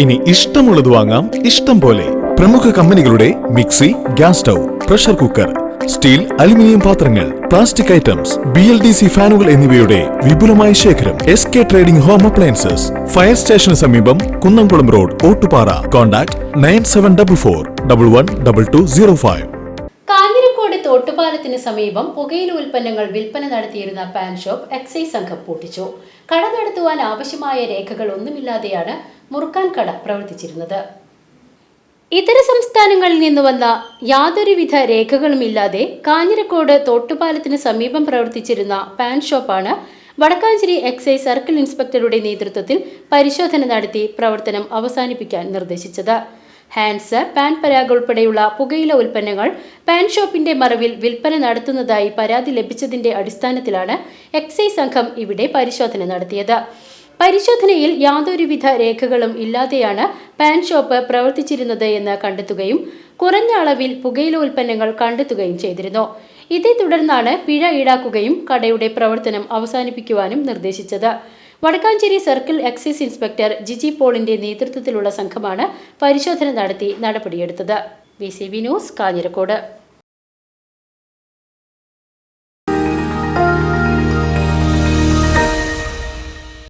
ഇനി ഇഷ്ടമുള്ളത് വാങ്ങാം. ഇഷ്ടം പോലെ പ്രമുഖ കമ്പനികളുടെ mixie gas stove pressure cooker steel aluminium പാത്രങ്ങൾ plastic items B L D C ഫാനുകൾ എന്നിവയുടെ വിപുലമായ ശേഖരം S K trading home appliances fire സ്റ്റേഷന് സമീപം Kunnamkulam road Ottupara. Contact nine seven double four double one double two zero five. Kanjirakode തോട്ടുപാലത്തിന് സമീപം പുകയില ഉൽപ്പന്നങ്ങൾ വിൽപ്പന നടത്തിയിരുന്ന പാൻ ഷോപ്പ് എക്സൈസ് സംഘം പൂട്ടിച്ചു. കട നടത്തുവാൻ ആവശ്യമായ രേഖകൾ ഒന്നുമില്ലാതെയാണ് മുറുക്കാൻ കട പ്രവർത്തിച്ചിരുന്നത്. ഇതര സംസ്ഥാനങ്ങളിൽ നിന്ന് വന്ന യാതൊരുവിധ രേഖകളുമില്ലാതെ കാഞ്ഞിരക്കോട് തോട്ടുപാലത്തിന് സമീപം പ്രവർത്തിച്ചിരുന്ന പാൻ ഷോപ്പാണ് വടക്കാഞ്ചേരി എക്സൈസ് സർക്കിൾ ഇൻസ്പെക്ടറുടെ നേതൃത്വത്തിൽ പരിശോധന നടത്തി പ്രവർത്തനം അവസാനിപ്പിക്കാൻ നിർദ്ദേശിച്ചത്. ഹാൻസ് പാൻ പരാഗ് ഉൾപ്പെടെയുള്ള പുകയില ഉൽപ്പന്നങ്ങൾ പാൻ ഷോപ്പിന്റെ മറവിൽ വിൽപ്പന നടത്തുന്നതായി പരാതി ലഭിച്ചതിന്റെ അടിസ്ഥാനത്തിലാണ് എക്സൈസ് സംഘം ഇവിടെ പരിശോധന നടത്തിയത്. പരിശോധനയിൽ യാതൊരുവിധ രേഖകളും ഇല്ലാതെയാണ് പാൻ ഷോപ്പ് പ്രവർത്തിച്ചിരുന്നത് എന്ന് കണ്ടെത്തുകയും കുറഞ്ഞ അളവിൽ പുകയില ഉൽപ്പന്നങ്ങൾ കണ്ടെത്തുകയും ചെയ്തിരുന്നു. ഇതേ തുടർന്നാണ് പിഴ ഈടാക്കുകയും കടയുടെ പ്രവർത്തനം അവസാനിപ്പിക്കുവാനും നിർദ്ദേശിച്ചത്. Vadakkanchery circle excise inspector Jiji പോളിന്റെ നേതൃത്വത്തിലുള്ള സംഘമാണ് പരിശോധന നടത്തി നടപടിയെടുത്തത്. B news Kanjirakode.